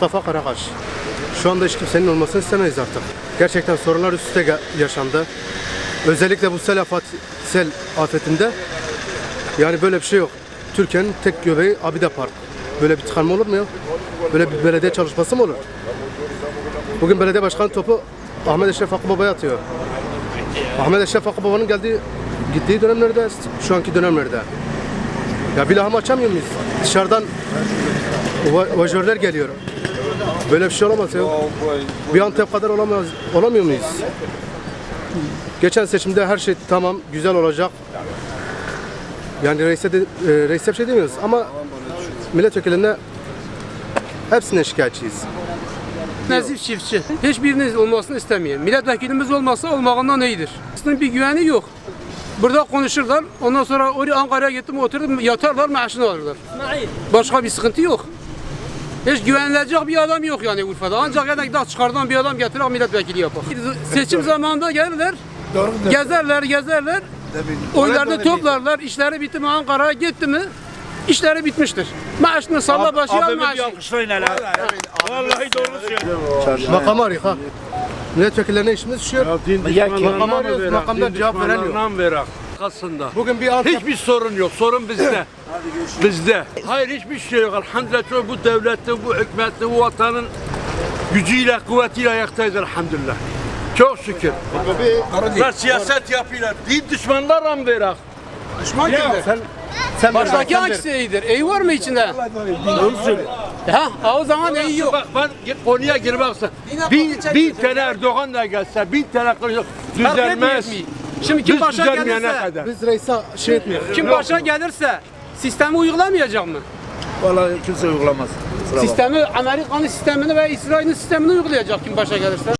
Mustafa Karakaş. Şu anda hiç kimsenin olmasını istemeyiz artık. Gerçekten sorunlar üst üste yaşandı. Özellikle bu sel, afet, sel afetinde yani böyle bir şey yok. Türkiye'nin tek göbeği Abide Park. Böyle bir tıkanma olur mu ya? Böyle bir belediye çalışması mı olur? Bugün belediye başkanı topu Ahmet Eşref Hakkı Baba'ya atıyor. Ahmet Eşref Hakkı Baba'nın geldiği, gittiği dönemlerde, şu anki dönemlerde. Ya bilahım açamıyor muyuz? Dışarıdan vajörler geliyor. Böyle bir şey olamaz ya. Bir Antep kadar olamaz, olamıyor muyuz? Geçen seçimde her şey tamam, güzel olacak. Yani reise, de, e, reise bir şey demiyoruz ama milletvekiline hepsine şikayetçiyiz. Nezif çiftçi. Hiçbiriniz olmasını istemiyor. Milletvekilimiz olmasa olmağından iyidir. Aslında bir güveni yok. Burada konuşurlar. Ondan sonra oraya Ankara'ya gittim oturdum yatarlar maaşını alırlar. Başka bir sıkıntı yok. Hiç güvenilecek bir adam yok yani Urfa'da. Ancak yani daha çıkardan bir adam getirir milletvekili yapar. Seçim zamanında gelirler. Gezerler, gezerler. Oylarını toplarlar. İşleri bitti mi Ankara'ya gitti mi? İşleri bitmiştir. Maaşını salla başı al Abimi bir maaşını. alkışlayın hele. Vallahi doğru söylüyor. Makam arıyor ha. Milletvekillerine işimiz düşüyor. Makam arıyoruz, makamdan cevap veremiyor. verak. Aslında. Bugün bir Antep Hiçbir sorun yok. Sorun bizde. bizde. Hayır hiçbir şey yok. Elhamdülillah bu devlette, bu hükümette, bu vatanın gücüyle, kuvvetiyle ayaktayız elhamdülillah. Çok şükür. Bunlar siyaset yapıyorlar. Din düşmanlarla mı verak? Düşman kimdir? sen sen Baştaki hangisi iyidir? İyi var mı içinde? Ha, o zaman iyi yok. Bak ben konuya girmek. Yine Bin, bin bir tane Erdoğan da gelse, bin tane düzelmez. Şimdi kim başa düzelmeyene gelirse, kadar. Biz reise şey etmiyor. kim başa gelirse sistemi uygulamayacak mı? Vallahi kimse uygulamaz. Sistemi Amerika'nın sistemini ve İsrail'in sistemini uygulayacak kim başa gelirse.